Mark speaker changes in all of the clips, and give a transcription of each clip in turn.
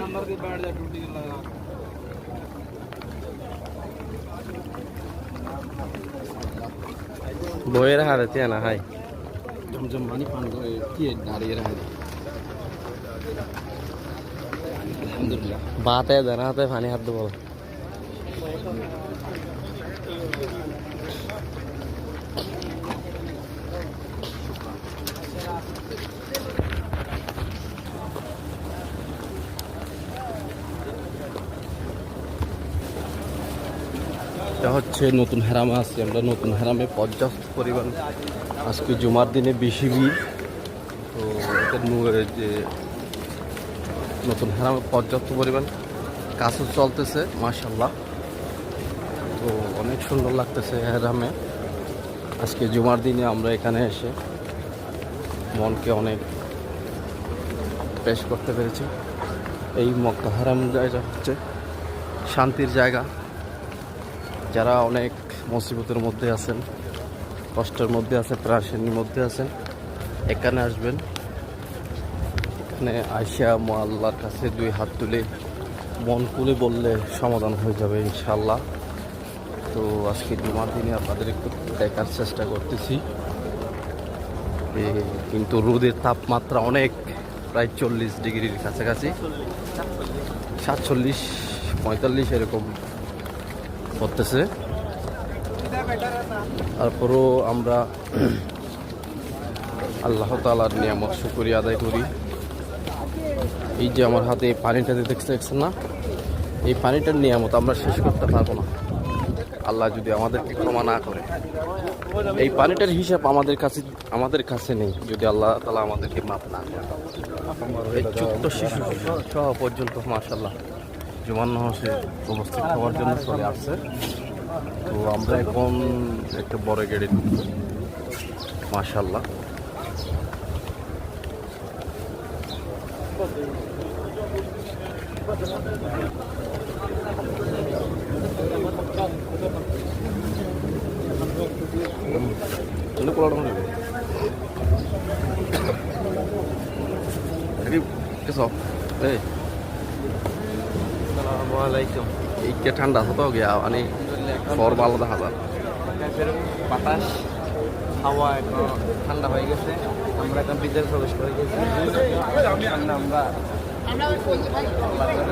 Speaker 1: जानवर के बैठ जा टूटी लगा
Speaker 2: बोए रहा रहते हैं
Speaker 1: ना हाय। जम जम पानी पान को ये डाले रहा है। बात
Speaker 2: है धरा तो पानी हाथ दो এটা হচ্ছে নতুন হেরামে আছি আমরা। নতুন হেরামে পর্যাপ্ত পরিমাণ আজকে জুমার দিনে বেশি ভিড়। তো এটা যে নতুন হেরামে পর্যাপ্ত পরিমাণ কাজও চলতেছে মাশাল্লাহ তো অনেক সুন্দর লাগতেছে হেরামে। আজকে জুমার দিনে আমরা এখানে এসে মনকে অনেক পেশ করতে পেরেছি। এই মক্কা হারাম জায়গা হচ্ছে শান্তির জায়গা। যারা অনেক মুসিবতের মধ্যে আছেন, কষ্টের মধ্যে আছে প্রাসের মধ্যে আছেন, এখানে আসবেন। এখানে আইসা মা আল্লাহর কাছে দুই হাত তুলে মন খুলে বললে সমাধান হয়ে যাবে ইনশাল্লাহ তো আজকে জুমার দিনে আপনাদের একটু দেখার চেষ্টা করতেছি। কিন্তু রোদের তাপমাত্রা অনেক, প্রায় চল্লিশ ডিগ্রির কাছাকাছি। সাতচল্লিশ, পঁয়তাল্লিশ এরকম। করতেছে। তারপরও আমরা আল্লাহ তালার নিয়ামত শুকরিয়া আদায় করি। এই যে আমার হাতে এই পানিটা দেখতে দেখছেন না, এই পানিটার নিয়ামত আমরা শেষ করতে পারব না। আল্লাহ যদি আমাদেরকে ক্ষমা না করে। এই পানিটার হিসাব আমাদের কাছে আমাদের কাছে নেই, যদি আল্লাহ তালা আমাদেরকে মাফ না করে। ছোট্ট শিশু সহ পর্যন্ত মার্শাল্লাহ জুমান হাসে উপস্থিত হওয়ার জন্য চলে আসছে তো আমরা এখন একটা বড় গেড়ে ঢুকবো dulu. Ini kesok.
Speaker 1: আসসালামাইকুম
Speaker 2: এই ঠান্ডা হতো গিয়া মানে ফর ভালো দেখা যায়।
Speaker 1: বাতাস হাওয়া এখন ঠান্ডা হয়ে গেছে। আমরা এখন বিদ্যালয় প্রবেশ করে গেছি। আমরা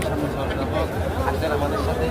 Speaker 1: সামনে যাব আমাদের সাথে।